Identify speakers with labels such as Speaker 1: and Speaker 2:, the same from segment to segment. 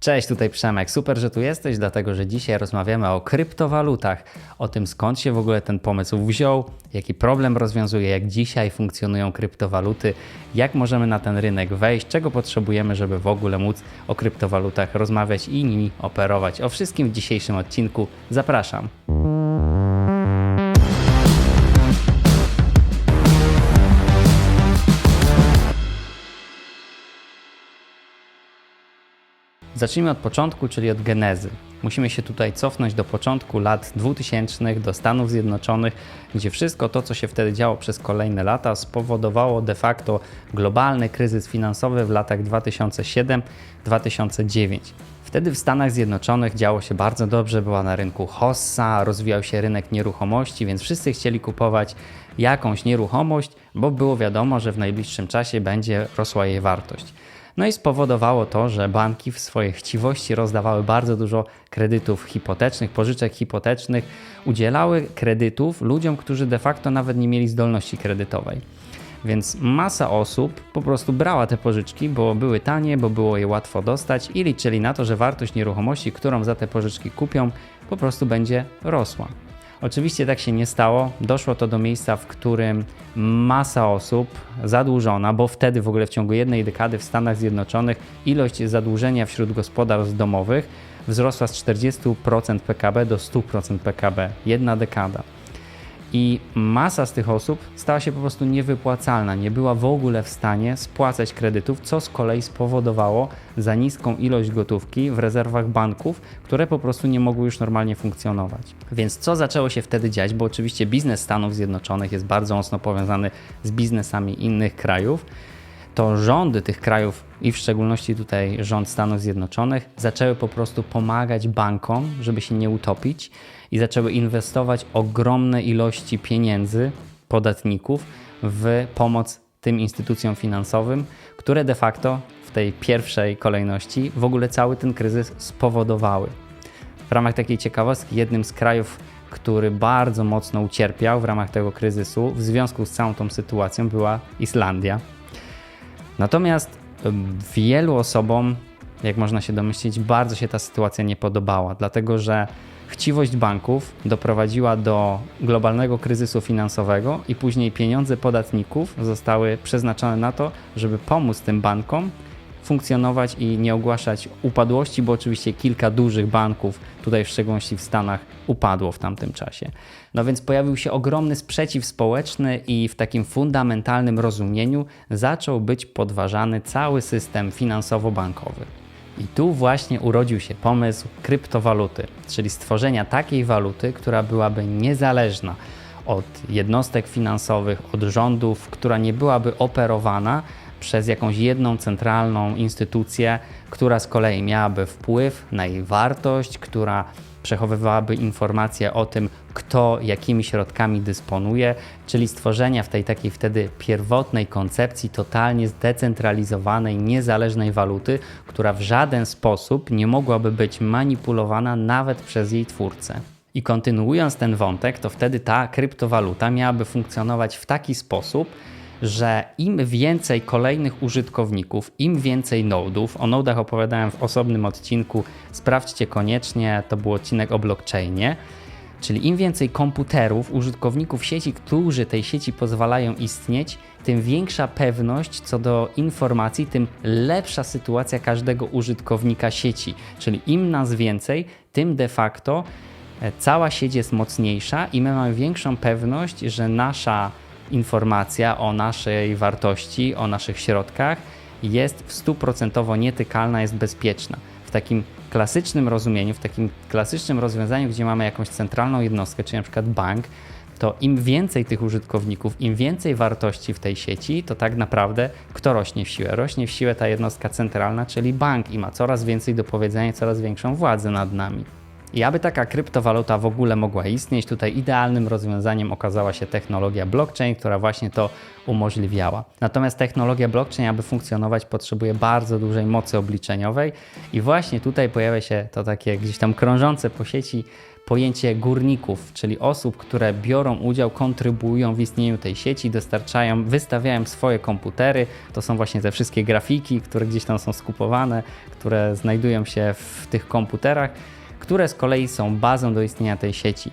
Speaker 1: Cześć, tutaj Przemek. Super, że tu jesteś, dlatego że dzisiaj rozmawiamy o kryptowalutach, o tym skąd się w ogóle ten pomysł wziął, jaki problem rozwiązuje, jak dzisiaj funkcjonują kryptowaluty, jak możemy na ten rynek wejść, czego potrzebujemy, żeby w ogóle móc o kryptowalutach rozmawiać i nimi operować. O wszystkim w dzisiejszym odcinku zapraszam. Zacznijmy od początku, czyli od genezy. Musimy się tutaj cofnąć do początku lat 2000, do Stanów Zjednoczonych, gdzie wszystko to, co się wtedy działo przez kolejne lata, spowodowało de facto globalny kryzys finansowy w latach 2007-2009. Wtedy w Stanach Zjednoczonych działo się bardzo dobrze, była na rynku hossa, rozwijał się rynek nieruchomości, więc wszyscy chcieli kupować jakąś nieruchomość, bo było wiadomo, że w najbliższym czasie będzie rosła jej wartość. No i spowodowało to, że banki w swojej chciwości rozdawały bardzo dużo kredytów hipotecznych, pożyczek hipotecznych, udzielały kredytów ludziom, którzy de facto nawet nie mieli zdolności kredytowej. Więc masa osób po prostu brała te pożyczki, bo były tanie, bo było je łatwo dostać i liczyli na to, że wartość nieruchomości, którą za te pożyczki kupią, po prostu będzie rosła. Oczywiście tak się nie stało. Doszło to do miejsca, w którym masa osób zadłużona, bo wtedy w ogóle w ciągu jednej dekady w Stanach Zjednoczonych ilość zadłużenia wśród gospodarstw domowych wzrosła z 40% PKB do 100% PKB. Jedna dekada i masa z tych osób stała się po prostu niewypłacalna, nie była w ogóle w stanie spłacać kredytów, co z kolei spowodowało za niską ilość gotówki w rezerwach banków, które po prostu nie mogły już normalnie funkcjonować. Więc co zaczęło się wtedy dziać? Bo oczywiście biznes Stanów Zjednoczonych jest bardzo mocno powiązany z biznesami innych krajów to rządy tych krajów i w szczególności tutaj rząd Stanów Zjednoczonych zaczęły po prostu pomagać bankom, żeby się nie utopić i zaczęły inwestować ogromne ilości pieniędzy podatników w pomoc tym instytucjom finansowym, które de facto w tej pierwszej kolejności w ogóle cały ten kryzys spowodowały. W ramach takiej ciekawostki, jednym z krajów, który bardzo mocno ucierpiał w ramach tego kryzysu w związku z całą tą sytuacją była Islandia. Natomiast wielu osobom, jak można się domyślić, bardzo się ta sytuacja nie podobała, dlatego że chciwość banków doprowadziła do globalnego kryzysu finansowego i później pieniądze podatników zostały przeznaczone na to, żeby pomóc tym bankom funkcjonować i nie ogłaszać upadłości, bo oczywiście kilka dużych banków, tutaj w szczególności w Stanach, upadło w tamtym czasie. No więc pojawił się ogromny sprzeciw społeczny i w takim fundamentalnym rozumieniu zaczął być podważany cały system finansowo-bankowy. I tu właśnie urodził się pomysł kryptowaluty, czyli stworzenia takiej waluty, która byłaby niezależna od jednostek finansowych, od rządów, która nie byłaby operowana przez jakąś jedną centralną instytucję, która z kolei miałaby wpływ na jej wartość, która przechowywałaby informacje o tym, kto jakimi środkami dysponuje, czyli stworzenia w tej takiej wtedy pierwotnej koncepcji totalnie zdecentralizowanej, niezależnej waluty, która w żaden sposób nie mogłaby być manipulowana nawet przez jej twórcę. I kontynuując ten wątek, to wtedy ta kryptowaluta miałaby funkcjonować w taki sposób, że im więcej kolejnych użytkowników, im więcej nodów, o nodach opowiadałem w osobnym odcinku, sprawdźcie koniecznie, to był odcinek o blockchainie, czyli im więcej komputerów, użytkowników sieci, którzy tej sieci pozwalają istnieć, tym większa pewność co do informacji, tym lepsza sytuacja każdego użytkownika sieci. Czyli im nas więcej, tym de facto e, cała sieć jest mocniejsza i my mamy większą pewność, że nasza informacja o naszej wartości, o naszych środkach jest w stuprocentowo nietykalna, jest bezpieczna. W takim klasycznym rozumieniu, w takim klasycznym rozwiązaniu, gdzie mamy jakąś centralną jednostkę, czyli na przykład bank, to im więcej tych użytkowników, im więcej wartości w tej sieci, to tak naprawdę kto rośnie w siłę? Rośnie w siłę ta jednostka centralna, czyli bank i ma coraz więcej do powiedzenia, coraz większą władzę nad nami. I aby taka kryptowaluta w ogóle mogła istnieć, tutaj idealnym rozwiązaniem okazała się technologia blockchain, która właśnie to umożliwiała. Natomiast technologia blockchain, aby funkcjonować, potrzebuje bardzo dużej mocy obliczeniowej i właśnie tutaj pojawia się to takie gdzieś tam krążące po sieci pojęcie górników, czyli osób, które biorą udział, kontrybuują w istnieniu tej sieci, dostarczają, wystawiają swoje komputery. To są właśnie te wszystkie grafiki, które gdzieś tam są skupowane, które znajdują się w tych komputerach, które z kolei są bazą do istnienia tej sieci.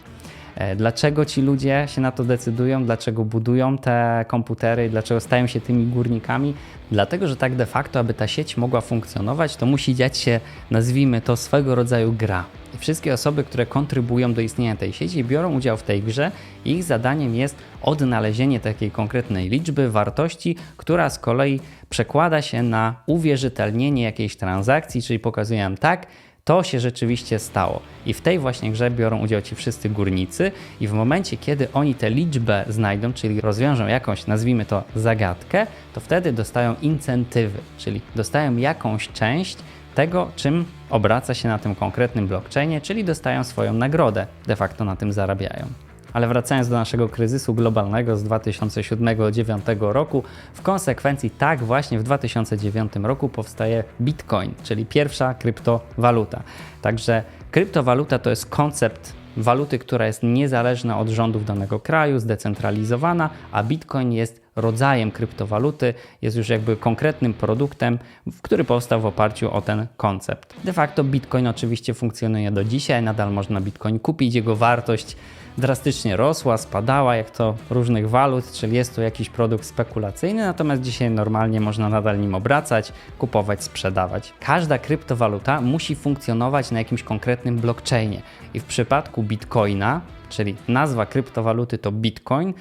Speaker 1: E, dlaczego ci ludzie się na to decydują? Dlaczego budują te komputery? Dlaczego stają się tymi górnikami? Dlatego, że tak de facto, aby ta sieć mogła funkcjonować, to musi dziać się, nazwijmy to, swego rodzaju gra. I wszystkie osoby, które kontrybują do istnienia tej sieci, biorą udział w tej grze. Ich zadaniem jest odnalezienie takiej konkretnej liczby, wartości, która z kolei przekłada się na uwierzytelnienie jakiejś transakcji, czyli pokazuje nam tak, to się rzeczywiście stało. I w tej właśnie grze biorą udział ci wszyscy górnicy, i w momencie, kiedy oni tę liczbę znajdą, czyli rozwiążą jakąś, nazwijmy to, zagadkę, to wtedy dostają incentywy, czyli dostają jakąś część tego, czym obraca się na tym konkretnym blockchainie, czyli dostają swoją nagrodę, de facto na tym zarabiają. Ale wracając do naszego kryzysu globalnego z 2007-2009 roku, w konsekwencji tak właśnie w 2009 roku powstaje Bitcoin, czyli pierwsza kryptowaluta. Także kryptowaluta to jest koncept waluty, która jest niezależna od rządów danego kraju, zdecentralizowana, a Bitcoin jest rodzajem kryptowaluty, jest już jakby konkretnym produktem, który powstał w oparciu o ten koncept. De facto Bitcoin oczywiście funkcjonuje do dzisiaj, nadal można Bitcoin kupić, jego wartość drastycznie rosła, spadała, jak to różnych walut, czyli jest to jakiś produkt spekulacyjny, natomiast dzisiaj normalnie można nadal nim obracać, kupować, sprzedawać. Każda kryptowaluta musi funkcjonować na jakimś konkretnym blockchainie i w przypadku Bitcoina, czyli nazwa kryptowaluty to Bitcoin,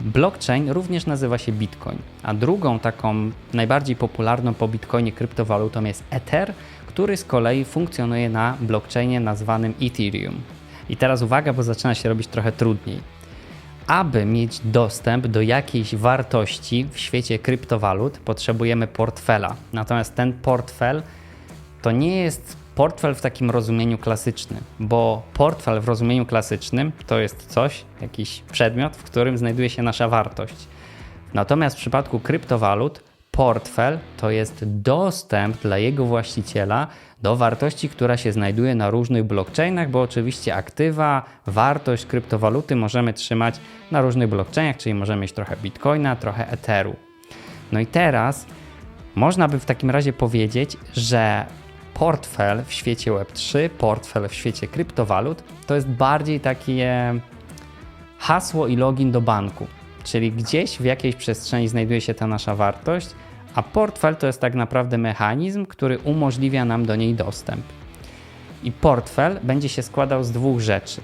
Speaker 1: Blockchain również nazywa się Bitcoin, a drugą taką najbardziej popularną po Bitcoinie kryptowalutą jest Ether, który z kolei funkcjonuje na blockchainie nazwanym Ethereum. I teraz uwaga, bo zaczyna się robić trochę trudniej. Aby mieć dostęp do jakiejś wartości w świecie kryptowalut, potrzebujemy portfela. Natomiast ten portfel to nie jest portfel w takim rozumieniu klasycznym, bo portfel w rozumieniu klasycznym to jest coś, jakiś przedmiot, w którym znajduje się nasza wartość. Natomiast w przypadku kryptowalut portfel to jest dostęp dla jego właściciela do wartości, która się znajduje na różnych blockchainach, bo oczywiście aktywa, wartość kryptowaluty możemy trzymać na różnych blockchainach, czyli możemy mieć trochę bitcoina, trochę etheru. No i teraz można by w takim razie powiedzieć, że portfel w świecie Web3, portfel w świecie kryptowalut to jest bardziej takie hasło i login do banku. Czyli gdzieś w jakiejś przestrzeni znajduje się ta nasza wartość, a portfel to jest tak naprawdę mechanizm, który umożliwia nam do niej dostęp. I portfel będzie się składał z dwóch rzeczy.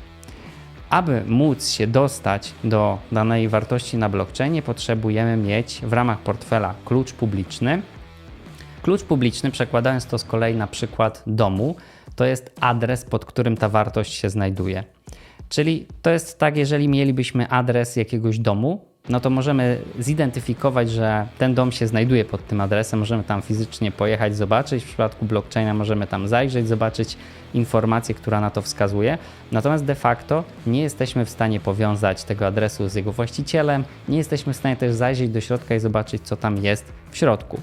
Speaker 1: Aby móc się dostać do danej wartości na blockchainie, potrzebujemy mieć w ramach portfela klucz publiczny. Klucz publiczny, przekładając to z kolei na przykład domu, to jest adres, pod którym ta wartość się znajduje. Czyli to jest tak, jeżeli mielibyśmy adres jakiegoś domu, no to możemy zidentyfikować, że ten dom się znajduje pod tym adresem, możemy tam fizycznie pojechać, zobaczyć. W przypadku blockchaina możemy tam zajrzeć, zobaczyć informację, która na to wskazuje. Natomiast de facto nie jesteśmy w stanie powiązać tego adresu z jego właścicielem, nie jesteśmy w stanie też zajrzeć do środka i zobaczyć, co tam jest w środku.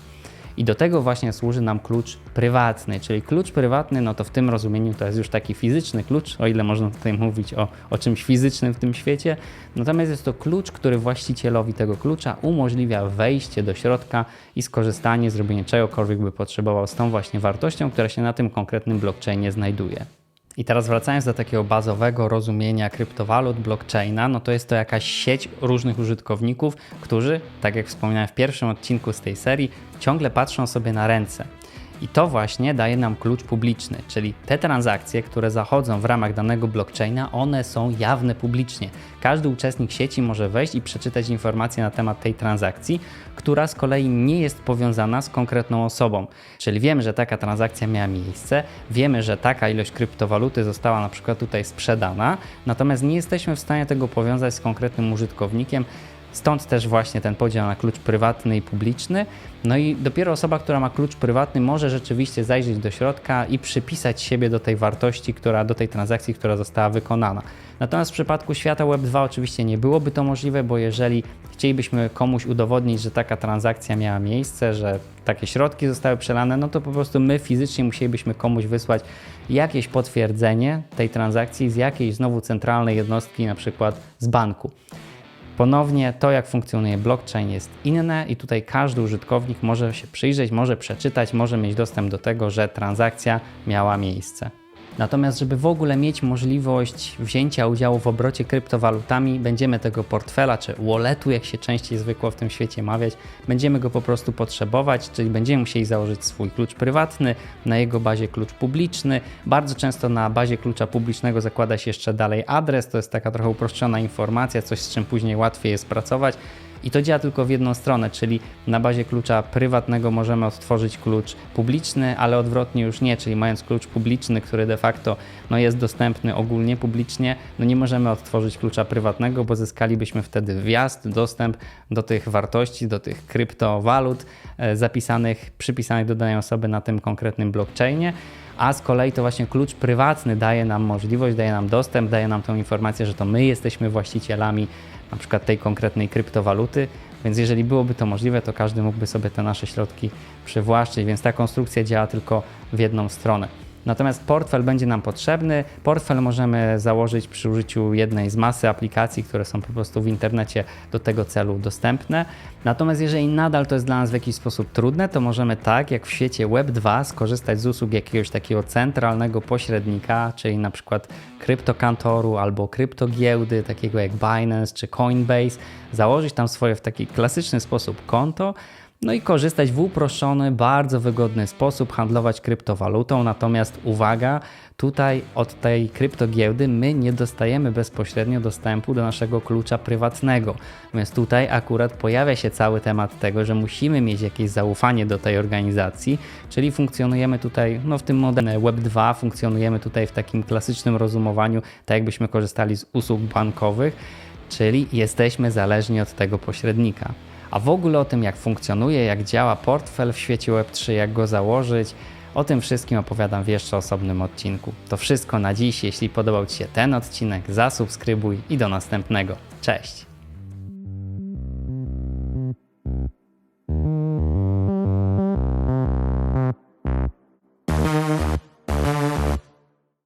Speaker 1: I do tego właśnie służy nam klucz prywatny, czyli klucz prywatny, no to w tym rozumieniu to jest już taki fizyczny klucz, o ile można tutaj mówić o, o czymś fizycznym w tym świecie. Natomiast jest to klucz, który właścicielowi tego klucza umożliwia wejście do środka i skorzystanie, zrobienie czegokolwiek by potrzebował z tą właśnie wartością, która się na tym konkretnym blockchainie znajduje. I teraz wracając do takiego bazowego rozumienia kryptowalut, blockchaina, no to jest to jakaś sieć różnych użytkowników, którzy, tak jak wspomniałem w pierwszym odcinku z tej serii, ciągle patrzą sobie na ręce. I to właśnie daje nam klucz publiczny, czyli te transakcje, które zachodzą w ramach danego blockchaina, one są jawne publicznie. Każdy uczestnik sieci może wejść i przeczytać informacje na temat tej transakcji, która z kolei nie jest powiązana z konkretną osobą. Czyli wiemy, że taka transakcja miała miejsce, wiemy, że taka ilość kryptowaluty została na przykład tutaj sprzedana, natomiast nie jesteśmy w stanie tego powiązać z konkretnym użytkownikiem, Stąd też właśnie ten podział na klucz prywatny i publiczny. No i dopiero osoba, która ma klucz prywatny, może rzeczywiście zajrzeć do środka i przypisać siebie do tej wartości, która, do tej transakcji, która została wykonana. Natomiast w przypadku świata Web 2 oczywiście nie byłoby to możliwe, bo jeżeli chcielibyśmy komuś udowodnić, że taka transakcja miała miejsce, że takie środki zostały przelane, no to po prostu my fizycznie musielibyśmy komuś wysłać jakieś potwierdzenie tej transakcji z jakiejś znowu centralnej jednostki, na przykład z banku. Ponownie to, jak funkcjonuje blockchain, jest inne i tutaj każdy użytkownik może się przyjrzeć, może przeczytać, może mieć dostęp do tego, że transakcja miała miejsce. Natomiast, żeby w ogóle mieć możliwość wzięcia udziału w obrocie kryptowalutami, będziemy tego portfela czy walletu, jak się częściej zwykło w tym świecie mawiać, będziemy go po prostu potrzebować, czyli będziemy musieli założyć swój klucz prywatny, na jego bazie klucz publiczny. Bardzo często na bazie klucza publicznego zakłada się jeszcze dalej adres, to jest taka trochę uproszczona informacja, coś z czym później łatwiej jest pracować. I to działa tylko w jedną stronę, czyli na bazie klucza prywatnego możemy odtworzyć klucz publiczny, ale odwrotnie już nie, czyli mając klucz publiczny, który de facto no, jest dostępny ogólnie publicznie, no nie możemy odtworzyć klucza prywatnego, bo zyskalibyśmy wtedy wjazd, dostęp do tych wartości, do tych kryptowalut e, zapisanych, przypisanych do danej osoby na tym konkretnym blockchainie a z kolei to właśnie klucz prywatny daje nam możliwość, daje nam dostęp, daje nam tą informację, że to my jesteśmy właścicielami na przykład tej konkretnej kryptowaluty, więc jeżeli byłoby to możliwe, to każdy mógłby sobie te nasze środki przywłaszczyć, więc ta konstrukcja działa tylko w jedną stronę. Natomiast portfel będzie nam potrzebny. Portfel możemy założyć przy użyciu jednej z masy aplikacji, które są po prostu w internecie do tego celu dostępne. Natomiast jeżeli nadal to jest dla nas w jakiś sposób trudne, to możemy tak jak w świecie Web 2 skorzystać z usług jakiegoś takiego centralnego pośrednika, czyli na przykład kryptokantoru albo kryptogiełdy, takiego jak Binance czy Coinbase, założyć tam swoje w taki klasyczny sposób konto no i korzystać w uproszczony, bardzo wygodny sposób, handlować kryptowalutą. Natomiast uwaga, tutaj od tej kryptogiełdy my nie dostajemy bezpośrednio dostępu do naszego klucza prywatnego. Więc tutaj akurat pojawia się cały temat tego, że musimy mieć jakieś zaufanie do tej organizacji, czyli funkcjonujemy tutaj, no w tym modelu Web 2, funkcjonujemy tutaj w takim klasycznym rozumowaniu, tak jakbyśmy korzystali z usług bankowych, czyli jesteśmy zależni od tego pośrednika. A w ogóle o tym, jak funkcjonuje, jak działa portfel w świecie Web3, jak go założyć, o tym wszystkim opowiadam w jeszcze osobnym odcinku. To wszystko na dziś. Jeśli podobał Ci się ten odcinek, zasubskrybuj i do następnego. Cześć!